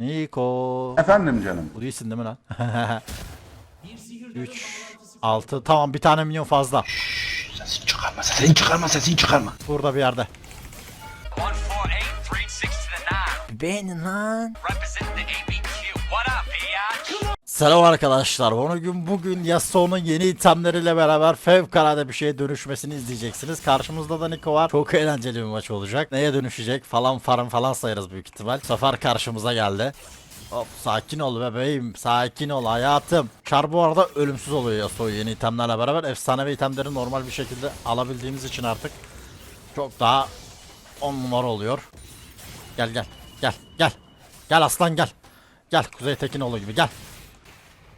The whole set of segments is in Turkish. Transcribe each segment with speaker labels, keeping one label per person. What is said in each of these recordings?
Speaker 1: Niko.
Speaker 2: Efendim canım.
Speaker 1: Bu değilsin değil mi lan? 3 6 tamam bir tane minyon fazla.
Speaker 2: Sesini çıkarma, sesini çıkarma, sesini çıkarma.
Speaker 1: Burada bir yerde.
Speaker 3: 148, 3-6 to the 9.
Speaker 1: Beğenin lan. Selam arkadaşlar. Bugün bugün Yasuo'nun yeni itemleriyle beraber fevkalade bir şeye dönüşmesini izleyeceksiniz. Karşımızda da Niko var. Çok eğlenceli bir maç olacak. Neye dönüşecek falan farm falan sayarız büyük ihtimal. Bu sefer karşımıza geldi. Hop sakin ol bebeğim. Sakin ol hayatım. Char bu arada ölümsüz oluyor Yasuo yeni itemlerle beraber. Efsanevi itemleri normal bir şekilde alabildiğimiz için artık çok daha 10 numara oluyor. Gel gel. Gel gel. Gel aslan gel. Gel Kuzey Tekinoğlu gibi gel.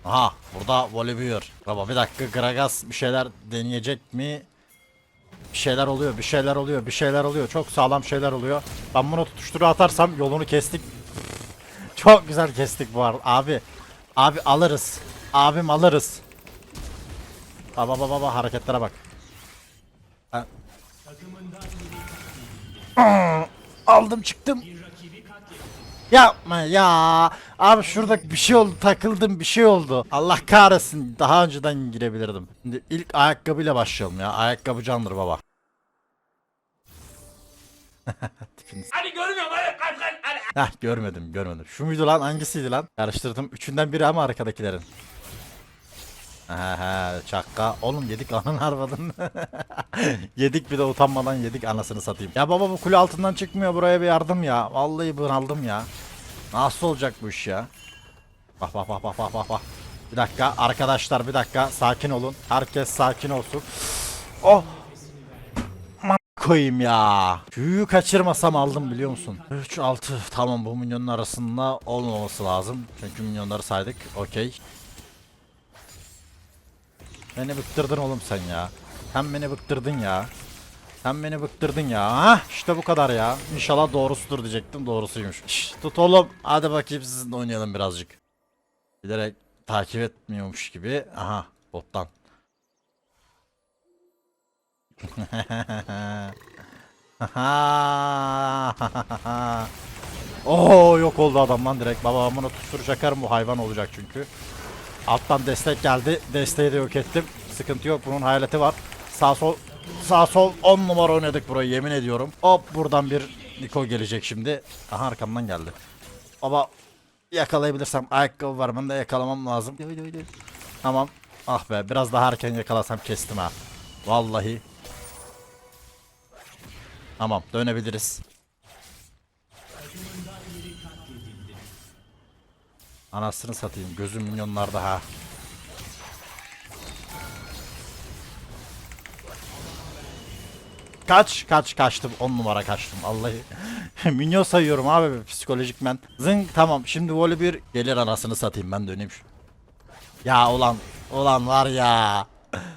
Speaker 1: Aha burada Volibear. Baba bir dakika Gragas bir şeyler deneyecek mi? Bir şeyler oluyor, bir şeyler oluyor, bir şeyler oluyor. Çok sağlam şeyler oluyor. Ben bunu tutuşturu atarsam yolunu kestik. Çok güzel kestik bu arada. Abi, abi alırız. Abim alırız. Baba baba baba hareketlere bak. Aldım çıktım. Yapma ya. Abi şurada bir şey oldu takıldım bir şey oldu. Allah kahretsin daha önceden girebilirdim. Şimdi ilk ayakkabıyla başlayalım ya. Ayakkabı candır baba.
Speaker 3: Hadi görmüyorum hadi kaç kaç.
Speaker 1: Heh görmedim görmedim. Şu muydu lan hangisiydi lan? Karıştırdım. Üçünden biri ama arkadakilerin. Ha çakka. Oğlum yedik anın harvadın. yedik bir de utanmadan yedik anasını satayım. Ya baba bu kule altından çıkmıyor buraya bir yardım ya. Vallahi bunaldım ya. Nasıl olacak bu iş ya? Bak bak bak bak bak bak. Bir dakika arkadaşlar bir dakika sakin olun. Herkes sakin olsun. Oh koyayım ya. Q'yu kaçırmasam aldım biliyor musun? 3 6 tamam bu minyonun arasında olmaması lazım. Çünkü minyonları saydık. Okey. Beni bıktırdın oğlum sen ya. Sen beni bıktırdın ya. Sen beni bıktırdın ya. Hah işte bu kadar ya. İnşallah doğrusudur diyecektim. Doğrusuymuş. Şş, tut oğlum. Hadi bakayım sizinle oynayalım birazcık. Bilerek takip etmiyormuş gibi. Aha bottan. Oo yok oldu adam lan direkt. Baba bunu tutturacak bu hayvan olacak çünkü. Alttan destek geldi. Desteği de yok ettim. Sıkıntı yok. Bunun hayaleti var. Sağ sol sağ sol 10 numara oynadık burayı yemin ediyorum. Hop buradan bir Niko gelecek şimdi. Aha arkamdan geldi. Baba yakalayabilirsem ayakkabı var ben de yakalamam lazım. Tamam. Ah be biraz daha erken yakalasam kestim ha. Vallahi. Tamam dönebiliriz. Anasını satayım gözüm milyonlarda ha. Kaç kaç kaçtım? 10 numara kaçtım Vallahi. Minyon sayıyorum abi psikolojik men. Zınk tamam şimdi voley bir gelir anasını satayım ben döneyim Ya ulan ulan var ya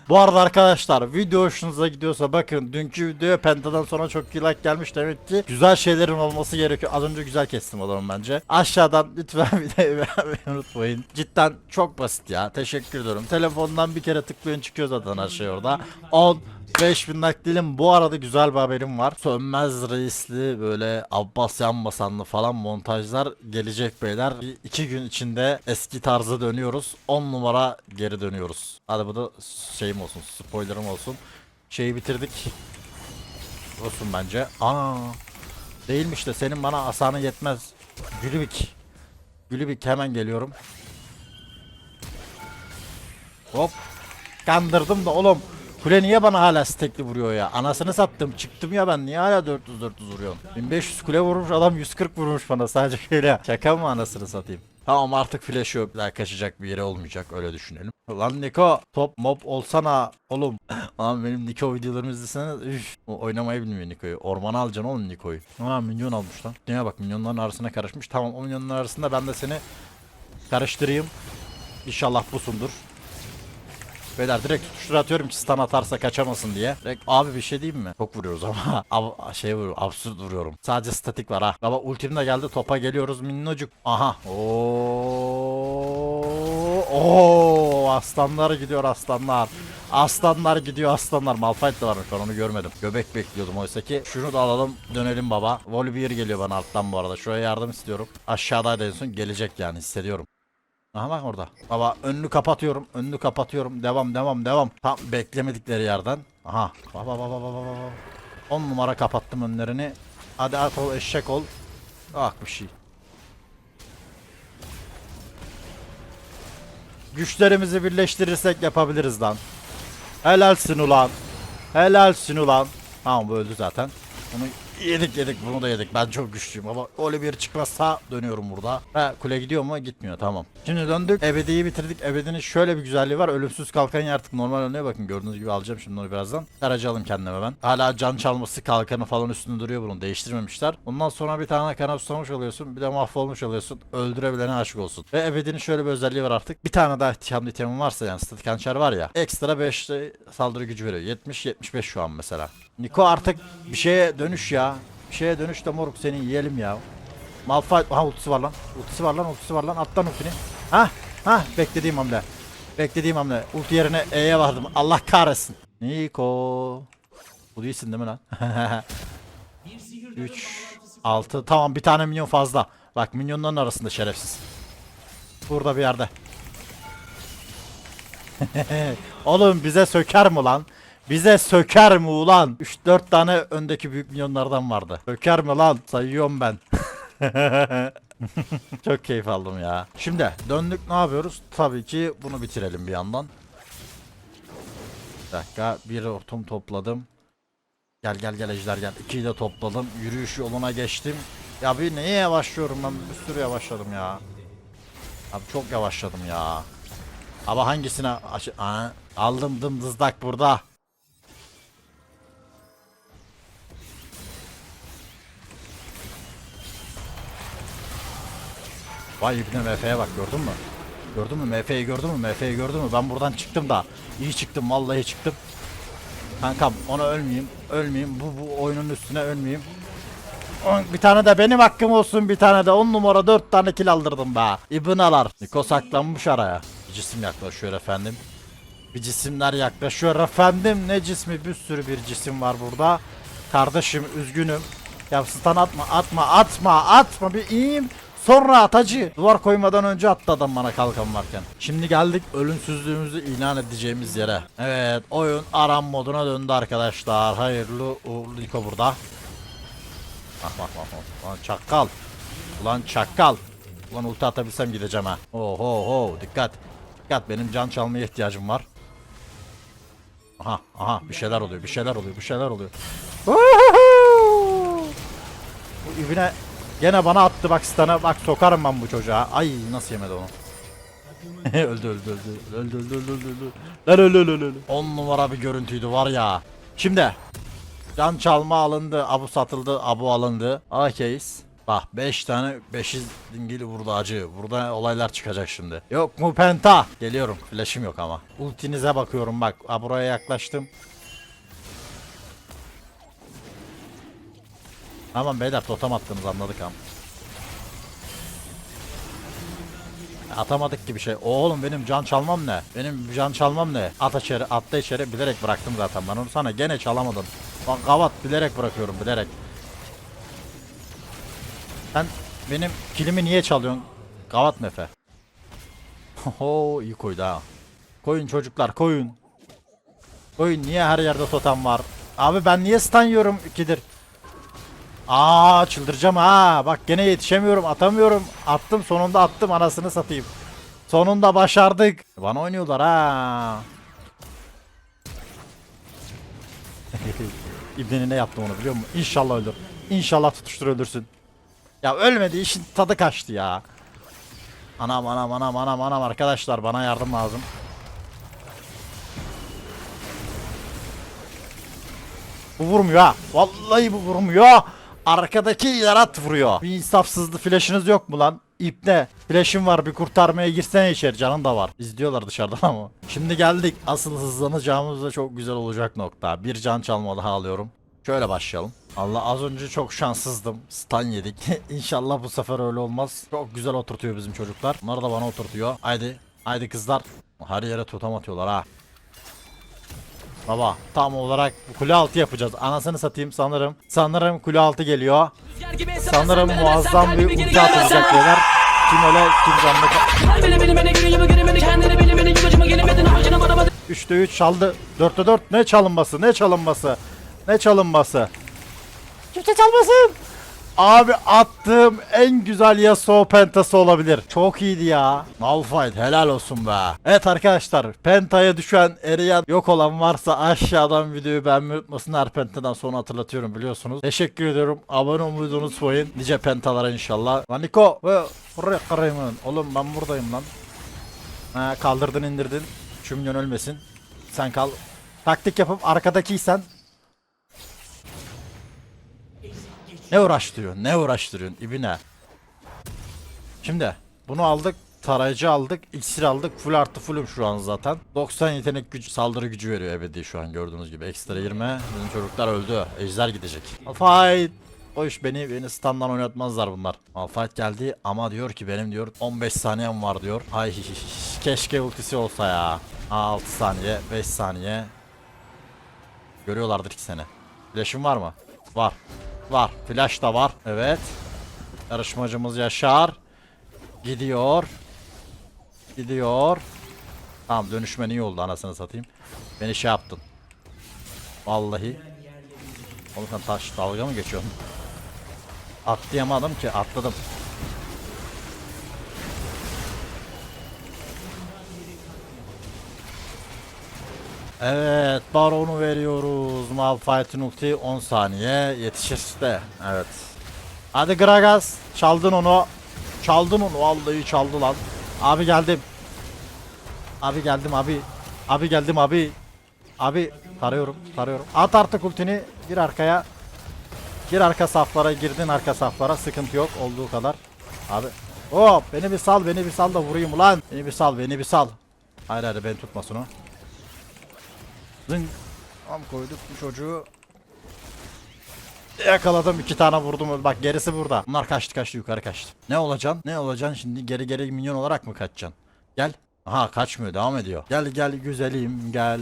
Speaker 1: bu arada arkadaşlar video hoşunuza gidiyorsa bakın dünkü videoya Penta'dan sonra çok iyi like gelmiş demek ki güzel şeylerin olması gerekiyor. Az önce güzel kestim zaman bence. Aşağıdan lütfen videoyu beğenmeyi unutmayın. Cidden çok basit ya. Teşekkür ediyorum. Telefondan bir kere tıklayın çıkıyor zaten her şey orada. 10 5000 naklilim bu arada güzel bir haberim var. Sönmez reisli böyle Abbas Yanbasanlı falan montajlar gelecek beyler. Bir iki gün içinde eski tarza dönüyoruz. 10 numara geri dönüyoruz. Hadi bu da şeyim olsun spoilerım olsun. Şeyi bitirdik. Olsun bence. Aa. Değilmiş de senin bana asanı yetmez. Gülübik. Gülübik hemen geliyorum. Hop. Kandırdım da oğlum. Kule niye bana hala stekli vuruyor ya? Anasını sattım. Çıktım ya ben. Niye hala 400 400 vuruyorum? 1500 kule vurmuş adam 140 vurmuş bana sadece şöyle. Şaka mı anasını satayım? Tamam artık flash yok. Daha kaçacak bir yere olmayacak öyle düşünelim. Lan Niko top mob olsana oğlum. Lan benim Niko videolarımı izlesene. Üf. Oynamayı bilmiyor Niko'yu. Ormana alacaksın oğlum Niko'yu. Ha milyon almış lan. Neye bak milyonların arasına karışmış. Tamam o milyonların arasında ben de seni karıştırayım. İnşallah busundur. Beyler direkt tutuştur atıyorum ki stun atarsa kaçamasın diye. Direkt abi bir şey diyeyim mi? Çok vuruyoruz ama. Ab şey vuruyorum. Absürt vuruyorum. Sadece statik var ha. Baba ultim de geldi. Topa geliyoruz minnocuk. Aha. Oo. Oo. Aslanlar gidiyor aslanlar. Aslanlar gidiyor aslanlar. Malphite de varmış ben onu görmedim. Göbek bekliyordum oysa ki. Şunu da alalım dönelim baba. Volibear geliyor bana alttan bu arada. Şuraya yardım istiyorum. Aşağıdaydı en son gelecek yani hissediyorum. Aha bak orada. Baba önünü kapatıyorum. Önünü kapatıyorum. Devam devam devam. Tam beklemedikleri yerden. Aha. Baba baba baba baba. 10 numara kapattım önlerini. Hadi at ol eşek ol. Ah bir şey. Güçlerimizi birleştirirsek yapabiliriz lan. Helalsin ulan. Helalsin ulan. Tamam bu öldü zaten. Bunu yedik yedik bunu da yedik. Ben çok güçlüyüm ama öyle bir çıkmazsa dönüyorum burada. He kule gidiyor mu? Gitmiyor tamam. Şimdi döndük. Ebedi'yi bitirdik. Ebedi'nin şöyle bir güzelliği var. Ölümsüz kalkan artık normal ölmeye bakın. Gördüğünüz gibi alacağım şimdi onu birazdan. Aracı alayım kendime ben. Hala can çalması kalkanı falan üstünde duruyor bunun. Değiştirmemişler. Ondan sonra bir tane kana susamış oluyorsun. Bir de mahvolmuş oluyorsun. Öldürebilene aşık olsun. Ve Ebedi'nin şöyle bir özelliği var artık. Bir tane daha kendi itemin varsa yani statik hançer var ya. Ekstra 5 saldırı gücü veriyor. 70-75 şu an mesela. Niko artık bir şeye dönüş ya. Bir şeye dönüş de moruk seni yiyelim ya. Malphite, ha ultisi var lan. Ultisi var lan, ultisi var lan. Atlan ultini. Ha, ha beklediğim hamle. Beklediğim hamle. Ulti yerine E'ye vardım. Allah kahretsin. Niko. Bu değilsin değil mi lan? 3 6 tamam bir tane minyon fazla. Bak minyonların arasında şerefsiz. Burada bir yerde. Oğlum bize söker mi lan? Bize söker mi ulan? 3-4 tane öndeki büyük milyonlardan vardı. Söker mi lan? Sayıyorum ben. Çok keyif aldım ya. Şimdi döndük ne yapıyoruz? Tabii ki bunu bitirelim bir yandan. Bir dakika bir ortum topladım. Gel gel gel ejder gel. İkiyi de topladım. Yürüyüş yoluna geçtim. Ya bir neye yavaşlıyorum ben? Bir sürü yavaşladım ya. Abi çok yavaşladım ya. Ama hangisine Aa, aldım dımdızlak burada. Vay ibne MF'ye bak gördün mü? Gördün mü MF'yi gördün mü? MF'yi gördün mü? Ben buradan çıktım da. iyi çıktım vallahi çıktım. Kankam ona ölmeyeyim. Ölmeyeyim. Bu, bu oyunun üstüne ölmeyeyim. Bir tane de benim hakkım olsun bir tane de 10 numara 4 tane kill aldırdım be. İbnalar. Niko saklanmış araya. Bir cisim yaklaşıyor efendim. Bir cisimler yaklaşıyor efendim. Ne cismi bir sürü bir cisim var burada. Kardeşim üzgünüm. Ya stun atma atma atma atma bir iyiyim. Sonra atacı. Duvar koymadan önce attı adam bana kalkan varken. Şimdi geldik ölümsüzlüğümüzü ilan edeceğimiz yere. Evet oyun aram moduna döndü arkadaşlar. Hayırlı uğurlu Niko burada. Bak bak bak. bak. Çakal. Ulan çakal. Ulan ulti atabilsem gideceğim ha. Oho ho dikkat. Dikkat benim can çalmaya ihtiyacım var. Aha aha bir şeyler oluyor bir şeyler oluyor bir şeyler oluyor. Gene bana attı bak stana bak sokarım ben bu çocuğa. Ay nasıl yemedi onu. öldü öldü öldü. Öldü öldü öldü öldü. öldü. Lan öldü öldü öldü. 10 numara bir görüntüydü var ya. Şimdi Can çalma alındı, abu satıldı, abu alındı. Akeyiz. Bak 5 tane 5'i dingili vurdu acı. Burada olaylar çıkacak şimdi. Yok mu penta? Geliyorum. Flash'im yok ama. Ultinize bakıyorum bak. Ha, buraya yaklaştım. Tamam beyler totem attınız anladık ama. Atamadık gibi şey. Oğlum benim can çalmam ne? Benim can çalmam ne? At içeri, atla içeri bilerek bıraktım zaten ben onu sana gene çalamadım. Bak gavat bilerek bırakıyorum bilerek. Sen benim kilimi niye çalıyorsun? Gavat mefe. Ho iyi koydu ha. Koyun çocuklar koyun. Koyun niye her yerde totem var? Abi ben niye stun yiyorum ikidir? Aa çıldıracağım ha. Bak gene yetişemiyorum, atamıyorum. Attım sonunda attım anasını satayım. Sonunda başardık. Bana oynuyorlar ha. İbnenin ne yaptı onu biliyor musun? İnşallah ölür. İnşallah tutuştur öldürsün. Ya ölmedi işin tadı kaçtı ya. Anam anam anam anam anam arkadaşlar bana yardım lazım. Bu vurmuyor ha. Vallahi bu vurmuyor. Arkadaki yarat vuruyor. Bir insafsızlı flash'ınız yok mu lan? İpne. Flash'ım var bir kurtarmaya girsene içeri canın da var. İzliyorlar dışarıdan ama. Şimdi geldik. Asıl hızlanacağımız da çok güzel olacak nokta. Bir can çalma daha alıyorum. Şöyle başlayalım. Allah az önce çok şanssızdım. Stun yedik. İnşallah bu sefer öyle olmaz. Çok güzel oturtuyor bizim çocuklar. Bunlar da bana oturtuyor. Haydi. Haydi kızlar. Her yere totem atıyorlar ha. Baba tam olarak kule altı yapacağız. Anasını satayım sanırım. Sanırım kule altı geliyor. Sanırım muazzam bir ulti atılacak beyler. Kim öyle kim canlı. 3'te 3 çaldı. 4'te 4 ne çalınması ne çalınması. Ne çalınması. Kimse çalmasın. Abi attığım en güzel Yasuo pentası olabilir. Çok iyiydi ya. Malphite helal olsun be. Evet arkadaşlar pentaya düşen eriyen yok olan varsa aşağıdan videoyu beğenmeyi unutmasın. Her pentadan sonra hatırlatıyorum biliyorsunuz. Teşekkür ediyorum. Abone olmayı unutmayın. Nice pentalara inşallah. Lan Niko. Oğlum ben buradayım lan. Ha, kaldırdın indirdin. Şu milyon ölmesin. Sen kal. Taktik yapıp arkadakiysen Ne uğraştırıyorsun? Ne uğraştırıyorsun? İbine. Şimdi bunu aldık. Tarayıcı aldık. iksir aldık. Full artı fullüm şu an zaten. 90 yetenek gücü, saldırı gücü veriyor ebedi şu an gördüğünüz gibi. Ekstra 20. Bizim çocuklar öldü. Ejder gidecek. O iş beni beni standdan oynatmazlar bunlar. Malphite geldi ama diyor ki benim diyor 15 saniyem var diyor. Ay keşke ultisi olsa ya. Aa, 6 saniye, 5 saniye. Görüyorlardır ki seni. Flash'ın var mı? Var. Var. Flash da var. Evet. Yarışmacımız Yaşar. Gidiyor. Gidiyor. Tamam dönüşmen iyi anasını satayım. Beni şey yaptın. Vallahi. Oğlum sen taş dalga mı geçiyorsun? Atlayamadım ki atladım. Evet baronu veriyoruz. Malphite'in ulti 10 saniye yetişir de. Evet. Hadi Gragas çaldın onu. Çaldın onu vallahi çaldı lan. Abi geldim. Abi geldim abi. Abi geldim abi. Abi tarıyorum tarıyorum. At artık ultini gir arkaya. Gir arka saflara girdin arka saflara sıkıntı yok olduğu kadar. Abi hop beni bir sal beni bir sal da vurayım ulan. Beni bir sal beni bir sal. Hayır hayır beni tutmasın o. Zın. Tam koyduk bu çocuğu. Yakaladım iki tane vurdum. Bak gerisi burada. Bunlar kaçtı kaçtı yukarı kaçtı. Ne olacaksın? Ne olacaksın şimdi geri geri minyon olarak mı kaçacaksın? Gel. Aha kaçmıyor devam ediyor. Gel gel güzelim gel.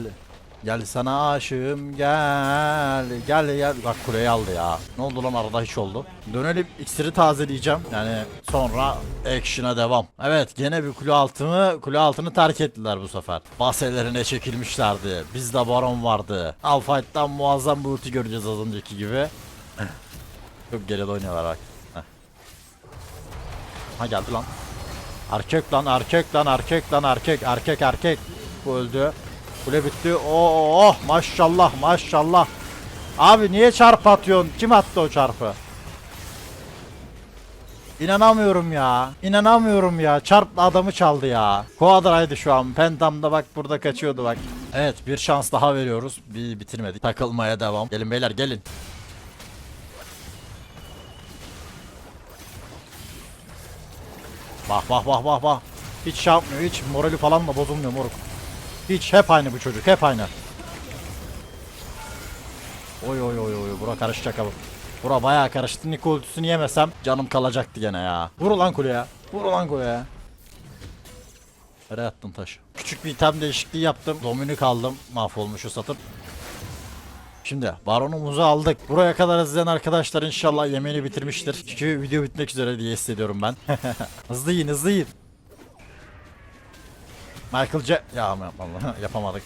Speaker 1: Gel sana aşığım gel. Gel gel. Bak kuleyi aldı ya. Ne oldu lan arada hiç oldu. Dönelim iksiri tazeleyeceğim. Yani sonra action'a devam. Evet gene bir kule altını kule altını terk ettiler bu sefer. Baselerine çekilmişlerdi. Bizde baron vardı. Alfight'tan muazzam bir ulti göreceğiz az önceki gibi. Çok geride oynuyorlar bak. Ha geldi lan. Erkek lan erkek lan erkek lan erkek erkek erkek. Bu öldü. Kule bitti. Oo oh, maşallah maşallah. Abi niye çarp atıyorsun? Kim attı o çarpı? İnanamıyorum ya. İnanamıyorum ya. Çarpla adamı çaldı ya. Quadra'ydı şu an. Pentam'da bak burada kaçıyordu bak. Evet bir şans daha veriyoruz. Bir bitirmedik. Takılmaya devam. Gelin beyler gelin. Bak bak bak bak bak. Hiç şey yapmıyor. Hiç morali falan da bozulmuyor moruk. Hiç hep aynı bu çocuk. Hep aynı. Oy oy oy oy. Bura karışacak abi. Bura bayağı karıştı. Niko ultisini yemesem canım kalacaktı gene ya. Vur ulan kuleye. Vur ulan kuleye. Nereye attın taşı? Küçük bir item değişikliği yaptım. Dominik aldım. Mahvolmuşu satıp. Şimdi baronumuzu aldık. Buraya kadar izleyen arkadaşlar inşallah yemeğini bitirmiştir. Çünkü video bitmek üzere diye hissediyorum ben. hızlı yiyin hızlı yiyin. Michael C... Ya ama yapmadım. yapamadık.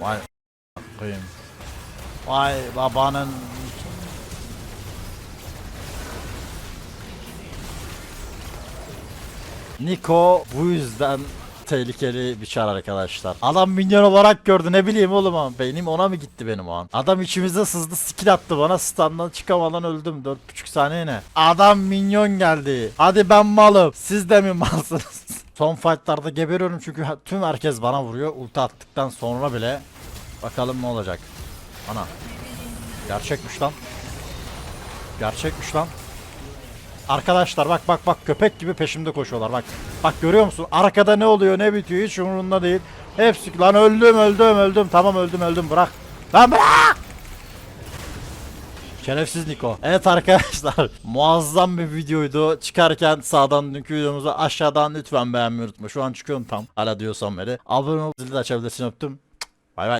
Speaker 1: Vay koyayım. Vay babanın Niko bu yüzden tehlikeli bir çar arkadaşlar. Adam minyon olarak gördü ne bileyim oğlum ama beynim ona mı gitti benim o an. Adam içimize sızdı skill attı bana standdan çıkamadan öldüm 4,5 saniye ne. Adam minyon geldi. Hadi ben malım siz de mi malsınız? Son fightlarda geberiyorum çünkü tüm herkes bana vuruyor. Ulti attıktan sonra bile bakalım ne olacak. Ana. Gerçekmiş lan. Gerçekmiş lan. Arkadaşlar bak bak bak köpek gibi peşimde koşuyorlar bak. Bak görüyor musun? Arkada ne oluyor ne bitiyor hiç umurunda değil. Hepsi lan öldüm öldüm öldüm. Tamam öldüm öldüm bırak. Lan bırak. Şerefsiz Niko. Evet arkadaşlar muazzam bir videoydu. Çıkarken sağdan dünkü videomuzu aşağıdan lütfen beğenmeyi unutma. Şu an çıkıyorum tam. Hala diyorsam beri. Abone ol zili de açabilirsin öptüm.